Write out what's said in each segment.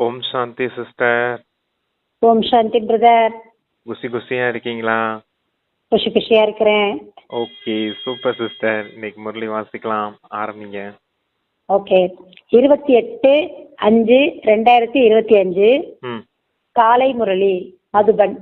ஓம் சாந்தி sister. ஓம் சாந்தி brother. குசி குசியா இருக்கீங்களா? குஷி குஷியா இருக்கிறேன். Okay super sister. இன்னைக்கு முரளி வாசிக்கலாம். ஆரம்பிங்க. ஓகே. இருபத்தி எட்டு அஞ்சு ரெண்டாயிரத்தி இருபத்தி அஞ்சு காலை முரளி மதுபன்.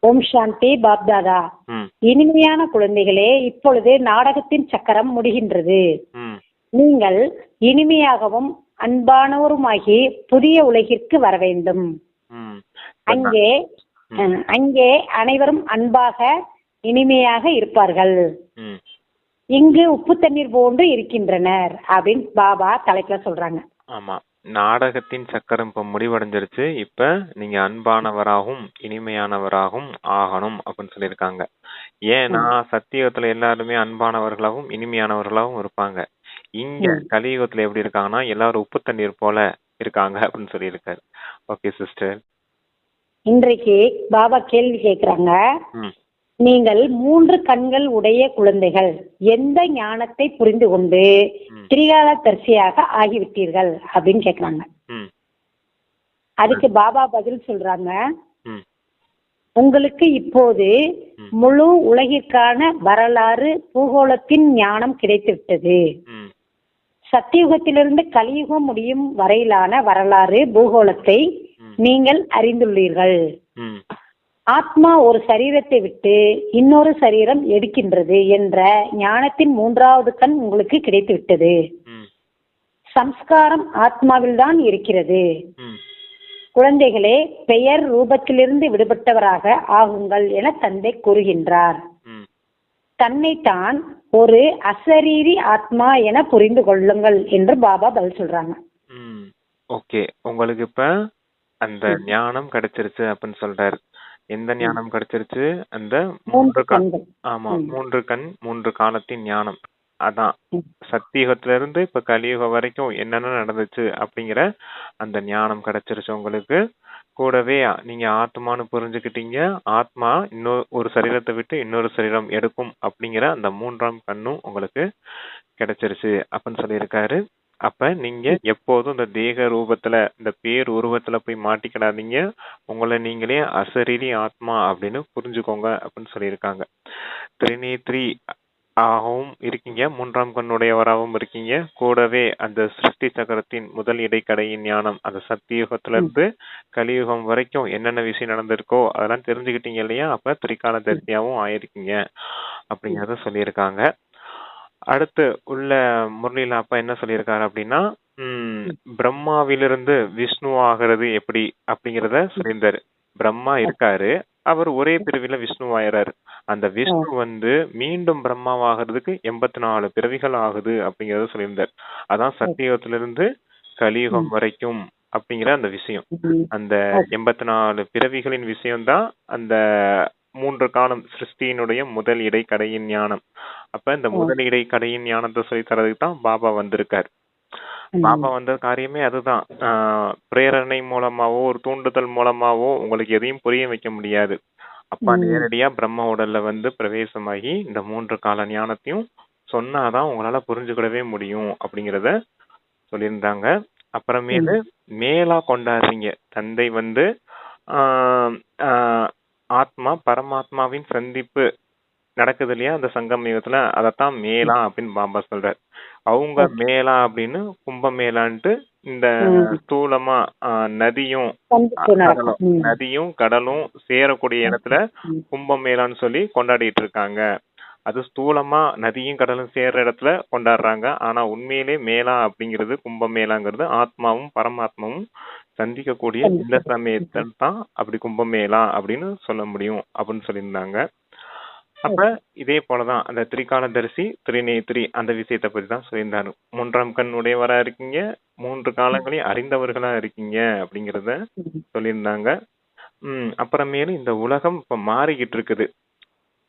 ஓம் சாந்தி பாப்தாதா. இனிமையான குழந்தைகளே இப்பொழுது நாடகத்தின் சக்கரம் முடிகின்றது. நீங்கள் இனிமையாகவும் அன்பானவருமாகி புதிய உலகிற்கு வர வேண்டும். அங்கே அங்கே அனைவரும் அன்பாக இனிமையாக இருப்பார்கள். இங்கு உப்பு தண்ணீர் போன்று இருக்கின்றனர் அப்படின்னு பாபா தலைப்புல சொல்றாங்க. ஆமா. நாடகத்தின் சக்கரம் இப்ப முடிவடைஞ்சிருச்சு. இப்ப நீங்க அன்பானவராகவும் இனிமையானவராகவும் ஆகணும் அப்படின்னு சொல்லியிருக்காங்க. ஏன்னா சத்தியுகத்துல எல்லாருமே அன்பானவர்களாகவும் இனிமையானவர்களாகவும் இருப்பாங்க. இங்க. கலியுகத்துல எப்படி இருக்காங்கன்னா எல்லாரும் உப்பு தண்ணீர் போல இருக்காங்க அப்படின்னு சொல்லியிருக்காரு. ஓகே சிஸ்டர் இன்றைக்கு பாபா கேள்வி கேட்கிறாங்க நீங்கள் மூன்று கண்கள் உடைய குழந்தைகள் எந்த ஞானத்தை புரிந்து கொண்டு. திரிகால தரிசியாக ஆகிவிட்டீர்கள் அப்படின்னு கேக்குறாங்க. அதுக்கு பாபா பதில் சொல்றாங்க. உங்களுக்கு இப்போது. முழு உலகிற்கான வரலாறு பூகோளத்தின் ஞானம் கிடைத்துவிட்டது. சத்தியுகத்திலிருந்து கலியுகம் முடியும் வரையிலான வரலாறு பூகோளத்தை. நீங்கள் அறிந்துள்ளீர்கள். ஆத்மா ஒரு சரீரத்தை விட்டு இன்னொரு சரீரம் எடுக்கின்றது என்ற ஞானத்தின் மூன்றாவது கண் உங்களுக்கு கிடைத்து விட்டது ம். சம்ஸ்காரம் ஆத்மாவில்தான் இருக்கிறது. ம். குழந்தைகளே பெயர் ரூபத்திலிருந்து விடுபட்டவராக ஆகுங்கள் என தந்தை கூறுகின்றார். தன்னைத்தான் ஒரு அசரீரி ஆத்மா என புரிந்து கொள்ளுங்கள் என்று பாபா பதில் சொல்றாங்க. ஓகே. உங்களுக்கு இப்ப அந்த ஞானம் கிடைச்சிருச்சு அப்படின்னு சொல்றாரு. எந்த ஞானம் கிடைச்சிருச்சு? அந்த மூன்று கண். ஆமா. மூன்று கண் மூன்று காலத்தின் ஞானம். அதான். சத்தியுகத்துல இருந்து இப்ப கலியுகம் வரைக்கும் என்னென்ன நடந்துச்சு அப்படிங்கிற அந்த ஞானம் கிடைச்சிருச்சு உங்களுக்கு. கூடவே நீங்க ஆத்மான்னு புரிஞ்சுக்கிட்டீங்க. ஆத்மா இன்னொரு ஒரு சரீரத்தை விட்டு இன்னொரு சரீரம் எடுக்கும் அப்படிங்கிற அந்த மூன்றாம் கண்ணும் உங்களுக்கு கிடைச்சிருச்சு அப்படின்னு சொல்லியிருக்காரு. அப்ப நீங்க எப்போதும் இந்த தேக ரூபத்துல இந்த பேர் உருவத்துல போய் மாட்டிக்கிடாதீங்க. உங்களை நீங்களே அசரீரி ஆத்மா அப்படின்னு புரிஞ்சுக்கோங்க அப்படின்னு சொல்லியிருக்காங்க. திரிநேத்ரி ஆகவும் இருக்கீங்க. மூன்றாம் கண்ணுடையவராகவும் இருக்கீங்க. கூடவே அந்த சிருஷ்டி சக்கரத்தின் முதல் இடைக்கடையின் ஞானம் அந்த சத்தியுகத்துல இருந்து கலியுகம் வரைக்கும் என்னென்ன விஷயம் நடந்திருக்கோ அதெல்லாம் தெரிஞ்சுக்கிட்டீங்க இல்லையா? அப்ப திரிகால தரிசியாவும் ஆயிருக்கீங்க அப்படிங்கறத சொல்லியிருக்காங்க. அடுத்து உள்ள முரளியில அப்பா என்ன சொல்லியிருக்காரு அப்படின்னா உம் பிரம்மாவிலிருந்து விஷ்ணு ஆகிறது எப்படி அப்படிங்கறத சொல்லியிருந்தாரு. பிரம்மா இருக்காரு. அவர் ஒரே பிறவில விஷ்ணு ஆயிறாரு. அந்த விஷ்ணு வந்து மீண்டும் பிரம்மாவாகிறதுக்கு எண்பத்தி நாலு பிறவிகள் ஆகுது அப்படிங்கறத சொல்லியிருந்தார். அதான் சத்தியுகத்திலிருந்து கலியுகம் வரைக்கும் அப்படிங்கிற அந்த விஷயம். அந்த எண்பத்தி நாலு பிறவிகளின் விஷயம்தான் அந்த மூன்று காலம் சிருஷ்டியினுடைய முதல் இடைக்கடையின் ஞானம். அப்ப இந்த முதல் இடைக்கடையின் ஞானத்தை சொல்லி தரதுக்கு தான் பாபா வந்திருக்காரு. பாபா வந்த காரியமே அதுதான். ஆஹ் பிரேரணை மூலமாவோ ஒரு தூண்டுதல் மூலமாவோ உங்களுக்கு எதையும் புரிய வைக்க முடியாது. அப்பா. நேரடியா பிரம்ம உடல்ல வந்து பிரவேசமாகி இந்த மூன்று கால ஞானத்தையும் சொன்னாதான் உங்களால புரிஞ்சுக்கிடவே முடியும் அப்படிங்கறத சொல்லியிருந்தாங்க. அப்புறமேலு மேலா கொண்டாடுறீங்க. தந்தை வந்து ஆஹ் ஆஹ் ஆத்மா பரமாத்மாவின் சந்திப்பு நடக்குது இல்லையா? அந்த சங்கம் யுகத்துல அதத்தான் மேலா அப்படின்னு பாபா சொல்றாரு. அவங்க மேலா அப்படின்னு கும்ப மேலான்ட்டு இந்த. ஸ்தூலமா ஆஹ் நதியும் கடலும். நதியும் கடலும் சேரக்கூடிய இடத்துல ம். கும்பம் மேளான்னு சொல்லி கொண்டாடிட்டு இருக்காங்க அது ஸ்தூலமா நதியும் கடலும் சேர்ற இடத்துல கொண்டாடுறாங்க. ஆனா உண்மையிலே மேலா அப்படிங்கிறது கும்பம் மேளாங்கிறது ஆத்மாவும் பரமாத்மாவும் சந்திக்கக்கூடிய இந்த சமயத்தில் தான் அப்படி கும்பமேளா அப்படின்னு சொல்ல முடியும் அப்படின்னு சொல்லியிருந்தாங்க. அப்ப இதே போலதான் அந்த திரிகாலதரிசி திரிநேத்ரி அந்த விஷயத்தை பத்தி தான் சொல்லியிருந்தாரு. மூன்றாம் கண் உடையவரா இருக்கீங்க மூன்று காலங்களையும் அறிந்தவர்களா இருக்கீங்க அப்படிங்கறத. சொல்லியிருந்தாங்க. உம் அப்புறமேலு இந்த உலகம் இப்ப மாறிக்கிட்டு இருக்குது.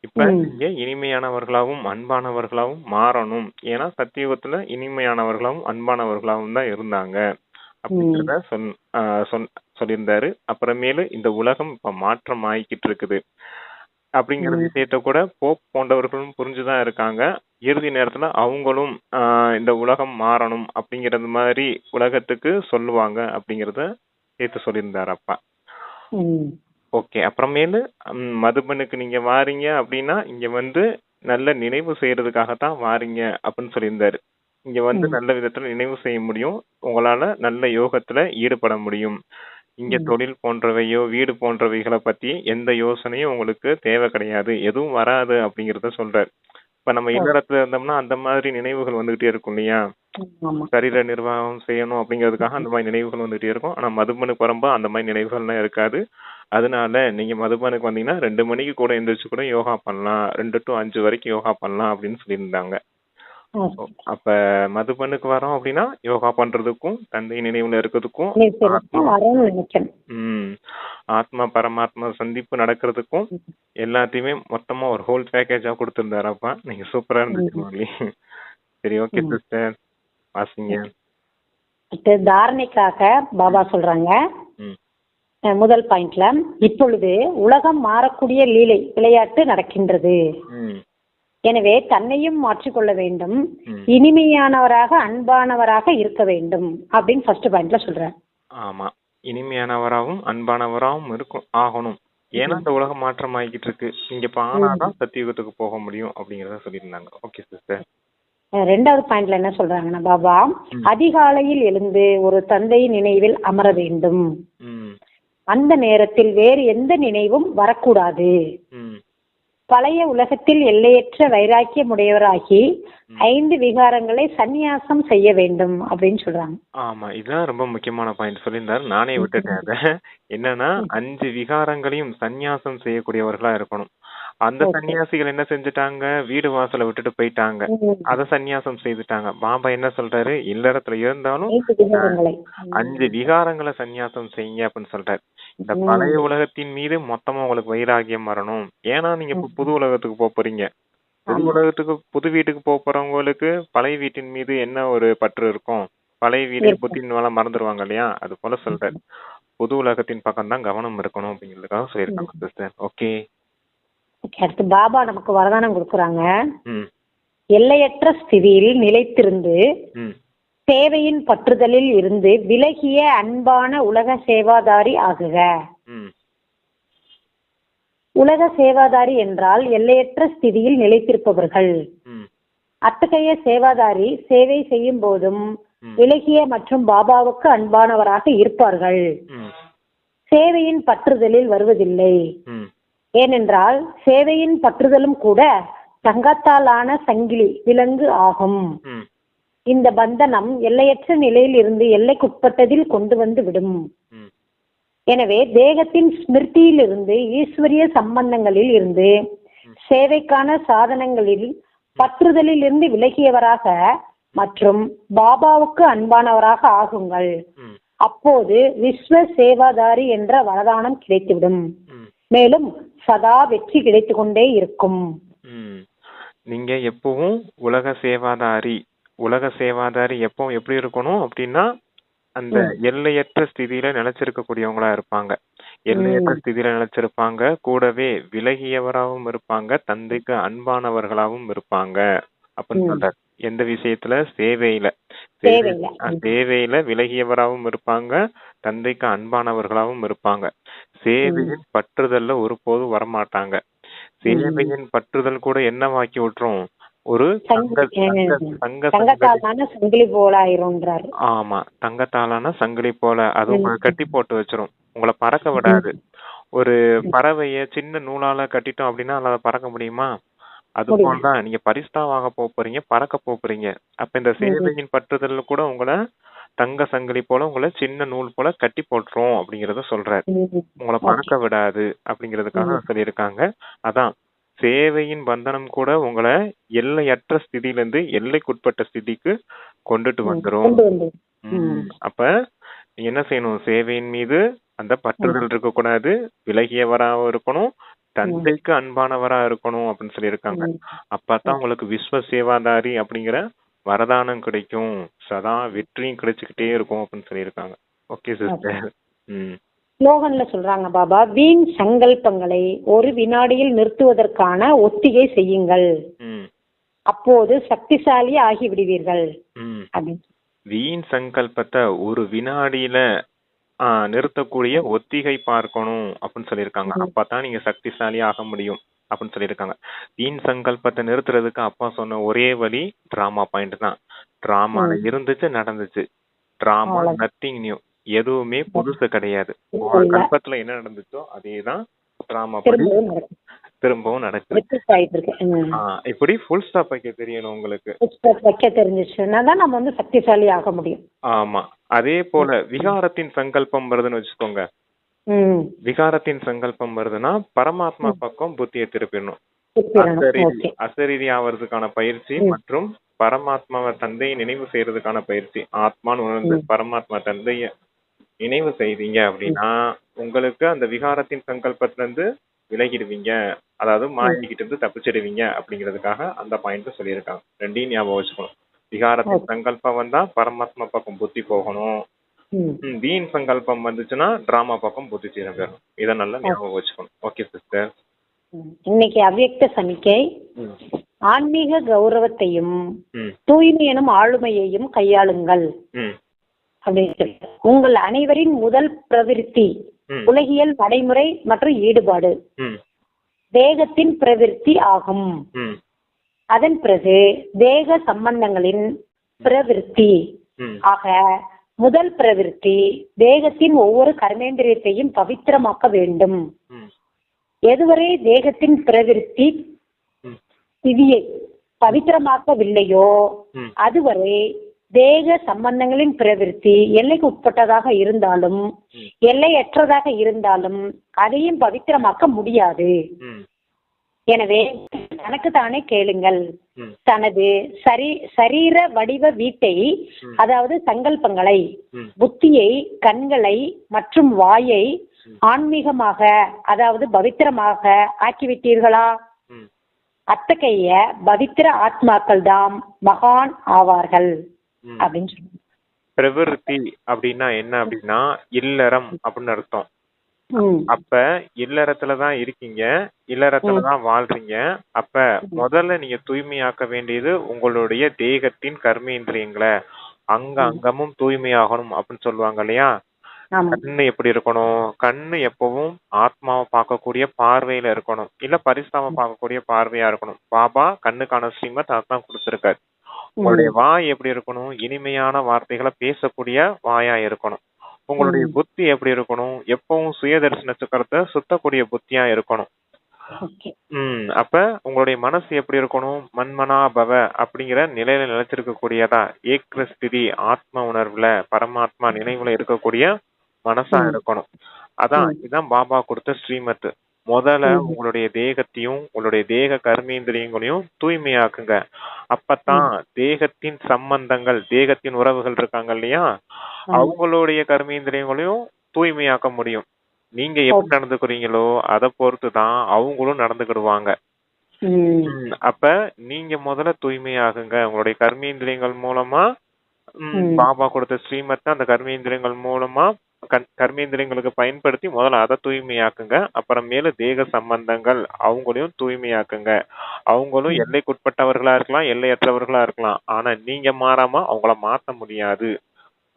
இப்ப. நீங்க இனிமையானவர்களாகவும் அன்பானவர்களாகவும் மாறணும். ஏன்னா சத்தியுகத்துல இனிமையானவர்களாகவும் அன்பானவர்களாகவும் தான் இருந்தாங்க. அப்படிங்கறத சொன் சொல்லியிருந்தாரு. அப்புறமேலு இந்த உலகம் இப்ப மாற்றம் ஆகிக்கிட்டு இருக்குது. அப்படிங்கிற. விஷயத்த கூட போப் போன்றவர்களும் புரிஞ்சுதான் இருக்காங்க. இறுதி நேரத்துல அவங்களும் இந்த உலகம் மாறணும் அப்படிங்கறது மாதிரி உலகத்துக்கு சொல்லுவாங்க அப்படிங்கறத சேர்த்து சொல்லியிருந்தாரு அப்பா. ஓகே அப்புறமேலு மதுபனுக்கு நீங்க வாரீங்க அப்படின்னா இங்க வந்து நல்ல நினைவு செய்யறதுக்காக தான் வாரீங்க அப்படின்னு சொல்லியிருந்தாரு. இங்க வந்து. நல்ல விதத்துல நினைவு செய்ய முடியும். உங்களால நல்ல யோகத்துல ஈடுபட முடியும். இங்க ம். தொழில் போன்றவையோ வீடு போன்றவைகளை பத்தி எந்த யோசனையும் உங்களுக்கு தேவை கிடையாது. எதுவும் வராது அப்படிங்கறத சொல்றாரு. இப்ப நம்ம ஓ. இல்லறத்துல இருந்தோம்னா அந்த மாதிரி நினைவுகள் வந்துகிட்டே இருக்கும் இல்லையா? ஆமா. சரீர நிர்வாகம் செய்யணும் அப்படிங்கிறதுக்காக அந்த மாதிரி நினைவுகள் வந்துகிட்டே இருக்கும். ஆனா மதுபனுக்கு வரும்போது அந்த மாதிரி நினைவுகள்லாம் இருக்காது. அதனால நீங்க மதுபனுக்கு வந்தீங்கன்னா ரெண்டு மணிக்கு கூட எந்திரிச்சு கூட யோகா பண்ணலாம். ரெண்டு டு அஞ்சு வரைக்கும் யோகா பண்ணலாம் அப்படின்னு சொல்லியிருந்தாங்க. அப்ப மதுபனுக்கு வரோம் அப்படின்னா யோகா பண்றதுக்கும் தந்தை நினைவுல இருக்கிறதுக்கும் சரி, சரி. வரேன்னு நினைக்கிறேன் ம். ஆத்மா பரமாத்மா சந்திப்பு நடக்கிறதுக்கும் எல்லாத்தையுமே மொத்தமா ஒரு ஹோல் பேக்கேஜா கொடுத்திருந்தாரப்பா நீங்க சூப்பரா இருந்துச்சு சரி ஓகே. சிஸ்டர் வாசிங்க. தாரணைக்காக பாபா சொல்றாங்க. முதல் பாயிண்ட்ல இப்பொழுது உலகம் மாறக்கூடிய லீலை விளையாட்டு நடக்கின்றது. ம். எனவே தன்னையும் மாற்றிக்கொள்ள வேண்டும். இனிமையானவராக அன்பானவராக இருக்க வேண்டும் அப்படின்னு ஃபர்ஸ்ட் பாயிண்ட்ல சொல்றேன். ஆமா. இனிமையானவராகவும் அன்பானவராகவும் இருக்கும் ஆகணும். ஏன்னா இந்த உலகம் மாற்றம் ஆகிக்கிட்டு இருக்கு இங்க இப்ப ஆனாதான் சத்தியுகத்துக்கு போக முடியும் அப்படிங்கறத சொல்லியிருந்தாங்க. ஓகே சிஸ்டர் ரெண்டாவது பாயிண்ட்ல என்ன சொல்றாங்கன்னா பாபா. அதிகாலையில் எழுந்து ஒரு தந்தை நினைவில் அமர வேண்டும். அந்த நேரத்தில் வேறு எந்த நினைவும் வரக்கூடாது. பழைய உலகத்தில் எல்லையற்ற வைராக்கியமுடையவராகி ஐந்து விகாரங்களை சந்நியாசம் செய்ய வேண்டும் அப்படின்னு சொல்றாங்க. ஆமா இதுதான் ரொம்ப முக்கியமான பாயிண்ட் சொல்லியிருந்தாரு. நானே விட்டுட்டேன் அத. என்னன்னா அஞ்சு விகாரங்களையும் சந்நியாசம் செய்யக்கூடியவர்களா இருக்கணும். அந்த. சன்னியாசிகள் என்ன செஞ்சுட்டாங்க? வீடு வாசலை விட்டுட்டு போயிட்டாங்க. அத சந்நியாசம் செய்துட்டாங்க. பாபா என்ன சொல்றாரு? இல்லறத்துல இருந்தாலும் அஞ்சு விகாரங்களை சந்நியாசம் செய்யுங்க அப்படின்னு சொல்றாரு. இந்த. பழைய உலகத்தின் மீது மொத்தமா உங்களுக்கு வைராகியம் வரணும். ஏன்னா நீங்க இப்ப புது உலகத்துக்கு போக போறீங்க. புது. உலகத்துக்கு புது வீட்டுக்கு போக போறவங்களுக்கு பழைய வீட்டின் மீது என்ன ஒரு பற்று இருக்கும்? பழைய வீடு. புத்தின் மேல மறந்துடுவாங்க இல்லையா? அது போல சொல்றாரு. புது உலகத்தின் பக்கம் தான் கவனம் இருக்கணும் அப்படிங்கிறதுக்காக சொல்லியிருக்காங்க சிஸ்டர் ஓகே அடுத்து பாபா நமக்கு வரதானம் கொடுக்குறாங்க. எல்லையற்ற ஸ்திதியில் நிலைத்திருந்து சேவையின் பற்றுதலில் இருந்து விலகிய அன்பான உலக சேவாதாரி ஆகுக. உலக சேவாதாரி என்றால் எல்லையற்ற ஸ்திதியில் நிலைத்திருப்பவர்கள். அத்தகைய சேவாதாரி சேவை செய்யும் போதும். விலகிய மற்றும் பாபாவுக்கு அன்பானவராக இருப்பார்கள். சேவையின் பற்றுதலில் வருவதில்லை. ஏனென்றால் சேவையின் பற்றுதலும் கூட தங்கத்தாலான சங்கிலி விலங்கு ஆகும். இந்த பந்தனம் எல்லையற்ற நிலையில் இருந்து எல்லைக்குட்பட்டதில் கொண்டு வந்து விடும். எனவே தேகத்தின் ஸ்மிருதியிலிருந்து ஈஸ்வரிய சம்பந்தங்களில் இருந்து சேவைக்கான சாதனங்களில் பற்றுதலில் இருந்து விலகியவராக மற்றும் பாபாவுக்கு அன்பானவராக ஆகுங்கள். அப்போது விஸ்வ சேவாதாரி என்ற வரதானம் கிடைத்துவிடும். மேலும் சதா வெற்றி கிடைத்து கொண்டே இருக்கும் நீங்க எப்பவும் உலக சேவாதாரி உலக சேவாதாரி எப்பவும் எப்படி இருக்கணும் அப்படின்னா அந்த எல்லையற்ற ஸ்திதியில நிலைச்சிருக்கக்கூடியவங்களா இருப்பாங்க. எல்லையற்ற ஸ்திதியில நிலைச்சிருப்பாங்க. கூடவே விலகியவராகவும் இருப்பாங்க. தந்தைக்கு அன்பானவர்களாகவும் இருப்பாங்க அப்படின்னு. சொல்றாரு. எந்த விஷயத்துல? சேவையில. சேவையில விலகியவராகவும் இருப்பாங்க. தந்தைக்கு அன்பானவர்களாகவும் இருப்பாங்க. சேவையின் பற்றுதல்ல ஒருபோதும் வரமாட்டாங்க. சேவையின் பற்றுதல் கூட என்னவாக்கி விட்டுரும்? ஒரு சங்கிலி போல ஆமா தங்கத்தாலான சங்கிலி போல அது உங்களை கட்டி போட்டு வச்சிரும். உங்களை பறக்க விடாது. ஒரு பறவைய சின்ன நூலால கட்டிட்டோம் அப்படின்னா அதை பறக்க முடியுமா? அது. போலதான் நீங்க பரிஸ்தாவாக போக போறீங்க பறக்க போறீங்க. அப்ப இந்த சேவையின் பற்றுதல் கூட உங்களை தங்க சங்கிலி போல உங்களை சின்ன நூல் போல கட்டி போட்டுரும் அப்படிங்கறத சொல்றாரு. உங்களை பறக்க விடாது அப்படிங்கிறதுக்காக சொல்லியிருக்காங்க. அதான் சேவையின் பந்தனம் கூட உங்களை எல்லையற்ற ஸ்திதியில இருந்து எல்லைக்குட்பட்ட ஸ்திதிக்கு கொண்டுட்டு வந்துரும். அப்ப என்ன செய்யணும்? சேவையின் மீது அந்த பற்றுதல் இருக்கக்கூடாது. விலகியவராகவும் இருக்கணும். தந்தைக்கு அன்பானவரா இருக்கணும் அப்படின்னு சொல்லியிருக்காங்க. ம். அப்பதான் உங்களுக்கு விஸ்வ சேவாதாரி அப்படிங்கிற வரதானம் கிடைக்கும். சதா வெற்றியும் கிடைச்சுக்கிட்டே இருக்கும் அப்படின்னு சொல்லியிருக்காங்க. ஓகே சிஸ்டர் ம். ஸ்லோகன்ல சொல்றாங்க பாபா வீண் சங்கல்பங்களை ஒரு வினாடியில் நிறுத்துவதற்கான ஒத்திகை செய்யுங்கள். அப்போது சக்திசாலி ஆகி விடுவீர்கள் வீண் சங்கல்பத்தை ஒரு வினாடியில நிறுத்தக்கூடிய ஒத்திகை பார்க்கணும் அப்படின்னு சொல்லியிருக்காங்க. அப்பதான் நீங்க சக்திசாலி ஆக முடியும். அப்படின்னு சொல்லியிருக்காங்க. வீண் சங்கல்பத்தை நிறுத்துறதுக்கு அப்பா சொன்ன ஒரே வழி டிராமா பாயிண்ட் தான். டிராமால ம். இருந்துச்சு நடந்துச்சு. டிராமா. நத்திங் நியூ எதுவுமே புதுசு கிடையாது. கல்பத்துல என்ன நடந்துச்சோ அதேதான் டிராமா படி திரும்பவும் நடக்குது. இப்படி ஃபுல் ஸ்டாப் வைக்க தெரியணும் உங்களுக்கு. வைக்க தெரிஞ்சிச்சுன்னா தான் நம்ம வந்து சக்திசாலி ஆக முடியும். ஆமா. அதே போல விகாரத்தின் சங்கல்பம் வருதுன்னு வச்சுக்கோங்க. விகாரத்தின் சங்கல்பம் வருதுன்னா பரமாத்மா பக்கம் புத்தியை திருப்பிடணும். அசரீரி ஆவறதுக்கான பயிற்சி. மற்றும் பரமாத்மாவை தந்தையை நினைவு செய்யறதுக்கான பயிற்சி. ஆத்மான்னு உணர்ந்து. பரமாத்மா தந்தைய நினைவு செய்தீங்க அப்படின்னா உங்களுக்கு அந்த விகாரத்தின் சங்கல்பத்துல இருந்து விலகிடுவீங்க. அதாவது மாட்டிக்கிட்டு இருந்து தப்பிச்சிடுவீங்க அப்படிங்கிறதுக்காக அந்த பாயிண்ட் சொல்லியிருக்காங்க. ரெண்டையும் ஞாபகம் வச்சுக்கணும். விகாரத்தின். சங்கல்பம் வந்தா பரமாத்மா பக்கம் புத்தி போகணும். வீண் சங்கல்பம் வந்துச்சுன்னா டிராமா பக்கம் புத்தி திரும்பிடணும் இதை நல்லா ஞாபகம் வச்சுக்கணும். Okay sister. இன்னைக்கு அவ்யக்த சமிக்கை. ஆன்மீக கௌரவத்தையும் ம். தூய்மை எனும் ஆளுமையையும் கையாளுங்கள். ம். அப்படின்னு சொல்லி உங்கள் அனைவரின் முதல் பிரவிற்த்தி உலகியல் நடைமுறை மற்றும் ஈடுபாடு. தேகத்தின் பிரவிற்த்தி ஆகும். அதன் பிறகு தேக சம்பந்தங்களின் பிரவிற்த்தி ஆக முதல் பிரவிற்த்தி தேகத்தின் ஒவ்வொரு கர்மேந்திரியத்தையும் பவித்திரமாக்க வேண்டும். எதுவரை தேகத்தின் பிரவிற்த்தி ம். விதியை பவித்திரமாக்கவில்லையோ அதுவரை தேக சம்பந்தங்களின் பிரவிற்த்தி எல்லைக்கு உட்பட்டதாக இருந்தாலும். எல்லையற்றதாக இருந்தாலும் அதையும் பவித்திரமாக்க முடியாது. எனவே தனக்கு தானே கேளுங்கள். தனது சரி சரீர வடிவ வீட்டை. அதாவது சங்கல்பங்களை புத்தியை கண்களை மற்றும் வாயை ஆன்மீகமாக அதாவது பவித்திரமாக ஆக்கிவிட்டீர்களா? அத்தகைய பவித்திர ஆத்மாக்கள் தாம் மகான் ஆவார்கள். அப்படின்னு சொல்லுவாங்க பிரவிற்த்தி அப்படின்னா என்ன அப்படின்னா இல்லறம் அப்படின்னு அர்த்தம். அப்ப இல்லறத்துல தான் இருக்கீங்க இல்லறத்துல தான் வாழ்றீங்க. அப்ப முதல்ல நீங்க தூய்மையாக்க வேண்டியது உங்களுடைய தேகத்தின் கர்மேந்திரியங்களை. அங்க அங்கமும் தூய்மையாகணும் அப்படின்னு சொல்லுவாங்க இல்லையா? ஆமா. கண்ணு எப்படி இருக்கணும்? கண்ணு எப்பவும் ஆத்மாவை பார்க்கக்கூடிய பார்வையில இருக்கணும். இல்ல பரிசாம பார்க்கக்கூடிய பார்வையா இருக்கணும். பாபா கண்ணுக்கான ஸ்ரீமத் அதான் கொடுத்திருக்காரு. உங்களுடைய வாய் எப்படி இருக்கணும்? இனிமையான வார்த்தைகளை பேசக்கூடிய வாயா இருக்கணும். உங்களுடைய. புத்தி எப்படி இருக்கணும் எப்பவும் சுயதர்சன சக்கரத்தை சுத்தக்கூடிய புத்தியா இருக்கணும் ஓகே ம் அப்ப உங்களுடைய மனசு எப்படி இருக்கணும் மன்மனா பவ அப்படிங்கிற நிலையில நிலைச்சிருக்கக்கூடியதா ஏக்ர ஸ்திதி ஆத்ம உணர்வுல பரமாத்மா நினைவுல இருக்கக்கூடிய மனசா. இருக்கணும் அதான். இதுதான் பாபா கொடுத்த ஸ்ரீமத் முதல்ல. உங்களுடைய தேகத்தையும் உங்களுடைய தேக கர்மேந்திரியங்களையும் தூய்மையாக்குங்க. அப்பதான் தேகத்தின் சம்பந்தங்கள் தேகத்தின் உறவுகள் இருக்காங்க இல்லையா. அவங்களுடைய கர்மேந்திரியங்களையும் தூய்மையாக்க முடியும். நீங்க எப்படி நடந்துக்கிறீங்களோ அதை பொறுத்து தான் அவங்களும் நடந்துக்கிடுவாங்க. அப்ப நீங்க முதல்ல தூய்மையாகுங்க உங்களுடைய கர்மேந்திரியங்கள் மூலமா. பாபா கொடுத்த ஸ்ரீமத்தை அந்த கர்மேந்திரியங்கள் மூலமா கர்மேந்திரியங்களுக்கு பயன்படுத்தி முதல்ல அதை தூய்மையாக்குங்க. அப்புறமேலு தேக சம்பந்தங்கள் அவங்களையும் தூய்மையாக்குங்க. அவங்களும் எல்லைக்குட்பட்டவர்களா இருக்கலாம் எல்லையற்றவர்களா இருக்கலாம். ஆனா நீங்க மாறாம அவங்கள மாத்த முடியாது.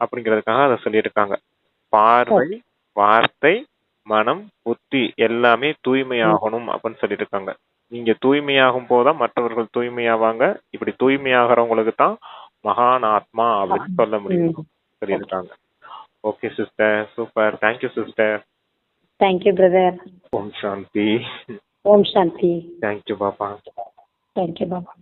அப்படிங்கிறதுக்காக அதை சொல்லியிருக்காங்க. பார்வை வார்த்தை மனம் புத்தி எல்லாமே தூய்மையாகணும் அப்படின்னு சொல்லியிருக்காங்க. நீங்க தூய்மையாகும் போதுதான் மற்றவர்கள் தூய்மையாவாங்க. இப்படி தூய்மையாகிறவங்களுக்கு தான் மகான் ஆத்மா அப்படின்னு சொல்ல முடியும். சொல்லியிருக்காங்க. Okay sister super thank you sister thank you brother ஓம் சாந்தி ஓம் சாந்தி தேங்க்யூ பாப்பா தேங்க்யூ பாபா